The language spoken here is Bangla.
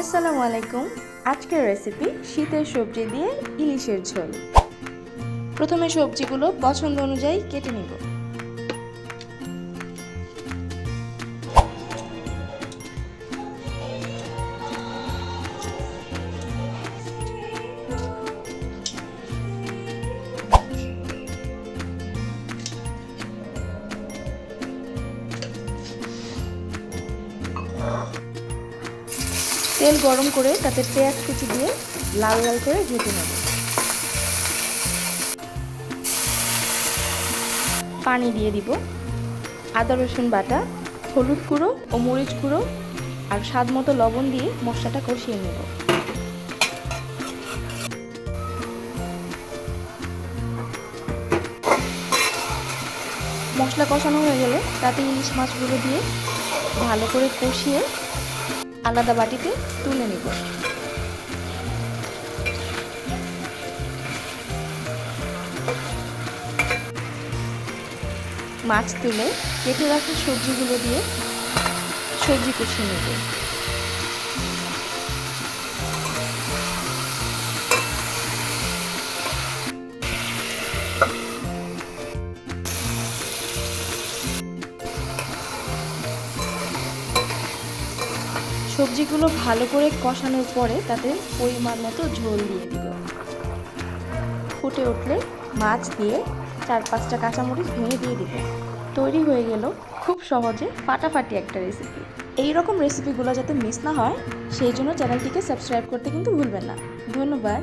আসসালামু আলাইকুম। আজকের রেসিপি শীতের সবজি দিয়ে ইলিশের ঝোল। প্রথমে সবজিগুলো পছন্দ অনুযায়ী কেটে নিব। তেল গরম করে তাতে পেঁয়াজ কুচি দিয়ে লাল লাল করে ভেজে নেব। পানি দিয়ে দিব। আদা, রসুন বাটা, হলুদ গুঁড়ো ও মরিচ গুঁড়ো আর স্বাদ মতো লবণ দিয়ে মশলাটা কষিয়ে নেব। মশলা কষানো হয়ে গেলে তাতে ইলিশ মাছগুলো দিয়ে ভালো করে কষিয়ে আলাদা বাটিতে তুলে নিব। মাছ তুলে কেটে রাখা সবজিগুলো দিয়ে সবজি কষিয়ে নেব। সবজিগুলো ভালো করে কষানোর পরে তাতে পরিমাণ মতো ঝোল দিয়ে দিব ফুটে উঠলে মাছ দিয়ে চার পাঁচটা কাঁচামরিচ ভেঙে দিয়ে দিব তৈরি হয়ে গেল খুব সহজে ফাটাফাটি একটা রেসিপি এই রকম রেসিপিগুলো যাতে মিস না হয়, সেই জন্য চ্যানেলটিকে সাবস্ক্রাইব করতে কিন্তু ভুলবেন না। ধন্যবাদ।